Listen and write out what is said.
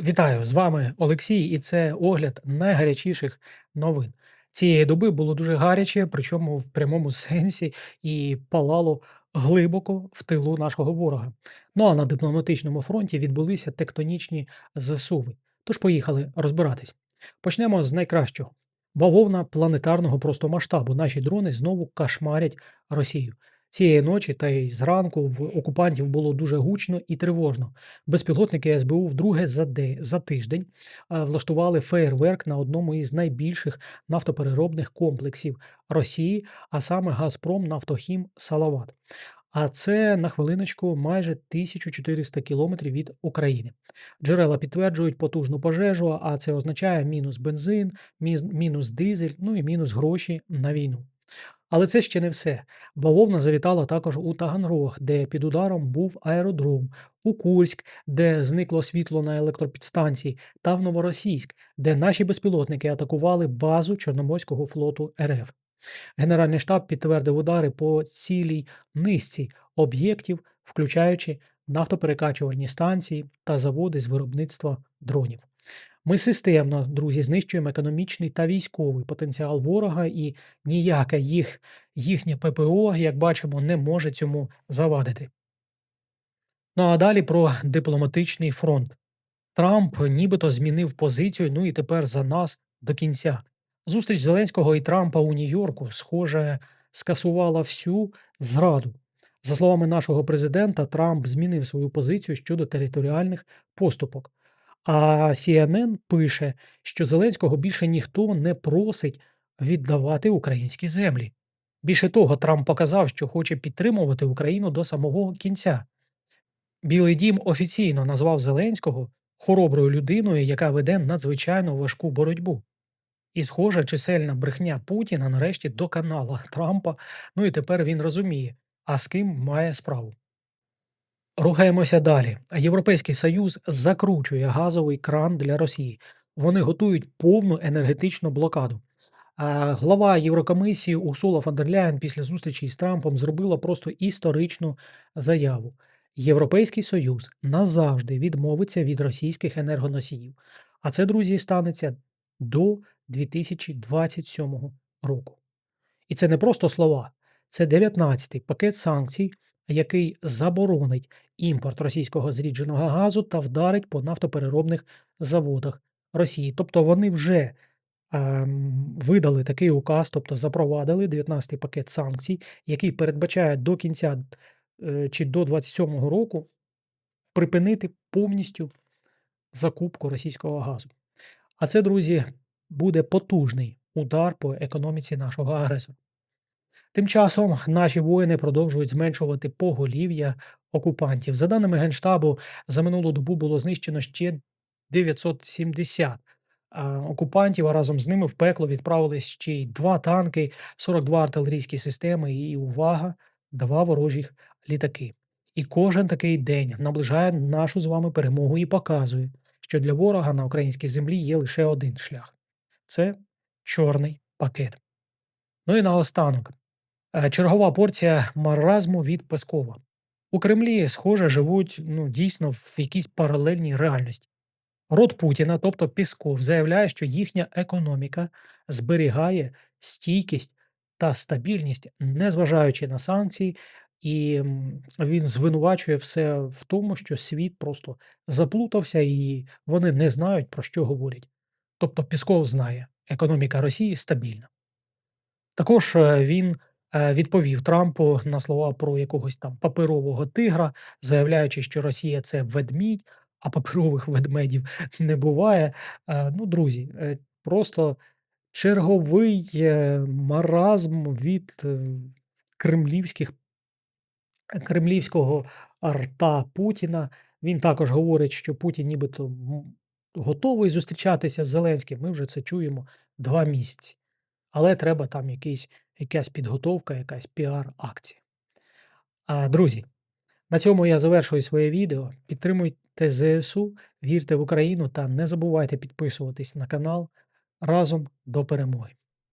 Вітаю! З вами Олексій, і це огляд найгарячіших новин. Цієї доби було дуже гаряче, причому в прямому сенсі, і палало глибоко в тилу нашого ворога. Ну а на дипломатичному фронті відбулися тектонічні засуви. Тож поїхали розбиратись. Почнемо з найкращого. Бавовна планетарного просто масштабу. Наші дрони знову кошмарять Росію. Цієї ночі та й зранку в окупантів було дуже гучно і тривожно. Безпілотники СБУ вдруге за, де, за тиждень влаштували феєрверк на одному із найбільших нафтопереробних комплексів Росії, а саме Газпром Нафтохім Салават. А це на хвилиночку майже 1400 кілометрів від України. Джерела підтверджують потужну пожежу, а це означає мінус бензин, мінус дизель, ну і мінус гроші на війну. Але це ще не все. Бавовна завітала також у Таганрог, де під ударом був аеродром, у Курськ, де зникло світло на електропідстанції, та в Новоросійськ, де наші безпілотники атакували базу Чорноморського флоту РФ. Генеральний штаб підтвердив удари по цілій низці об'єктів, включаючи нафтоперекачувальні станції та заводи з виробництва дронів. Ми системно, друзі, знищуємо економічний та військовий потенціал ворога, і ніяке їх, їхнє ППО, як бачимо, не може цьому завадити. Ну а далі про дипломатичний фронт. Трамп нібито змінив позицію, ну і тепер за нас до кінця. Зустріч Зеленського і Трампа у Нью-Йорку, схоже, скасувала всю зраду. За словами нашого президента, Трамп змінив свою позицію щодо територіальних поступок. А CNN пише, що Зеленського більше ніхто не просить віддавати українські землі. Більше того, Трамп показав, що хоче підтримувати Україну до самого кінця. Білий дім офіційно назвав Зеленського хороброю людиною, яка веде надзвичайно важку боротьбу. І, схоже, чисельна брехня Путіна нарешті доконала Трампа. Ну і тепер він розуміє, а з ким має справу. Рухаємося далі. Європейський Союз закручує газовий кран для Росії. Вони готують повну енергетичну блокаду. А глава Єврокомісії Урсула фон дер Ляєн після зустрічі з Трампом зробила просто історичну заяву. Європейський Союз назавжди відмовиться від російських енергоносіїв. А це, друзі, станеться до 2027 року. І це не просто слова, це 19-й пакет санкцій, який заборонить імпорт російського зрідженого газу та вдарить по нафтопереробних заводах Росії. Тобто вони вже ем, видали такий указ, тобто запровадили 19-й пакет санкцій, який передбачає до кінця е, чи до 27-го року припинити повністю закупку російського газу. А це, друзі, буде потужний удар по економіці нашого агресора. Тим часом наші воїни продовжують зменшувати поголів'я окупантів. За даними Генштабу, за минулу добу було знищено ще 970 окупантів, а разом з ними в пекло відправились ще й два танки, 42 артилерійські системи і увага, два ворожих літаки. І кожен такий день наближає нашу з вами перемогу і показує, що для ворога на українській землі є лише один шлях це чорний пакет. Ну і наостанок. Е, Чергова порція маразму від Пескова. У Кремлі, схоже, живуть ну, дійсно в якійсь паралельній реальності. Род Путіна, тобто Пісков, заявляє, що їхня економіка зберігає стійкість та стабільність, незважаючи на санкції, і він звинувачує все в тому, що світ просто заплутався і вони не знають, про що говорять. Тобто Пісков знає, економіка Росії стабільна. Також е, він відповів Трампу на слова про якогось там паперового тигра, заявляючи, що Росія це ведмідь, а паперових ведмедів не буває. Е, Ну, друзі, е, просто черговий е, маразм від е, кремлівських кремлівського рта Путіна. Він також говорить, що Путін нібито готовий зустрічатися з Зеленським. Ми вже це чуємо два місяці. Але треба там якийсь, якась підготовка, якась піар-акція. А, друзі, на цьому я завершую своє відео. Підтримуйте ЗСУ, вірте в Україну та не забувайте підписуватись на канал разом до перемоги.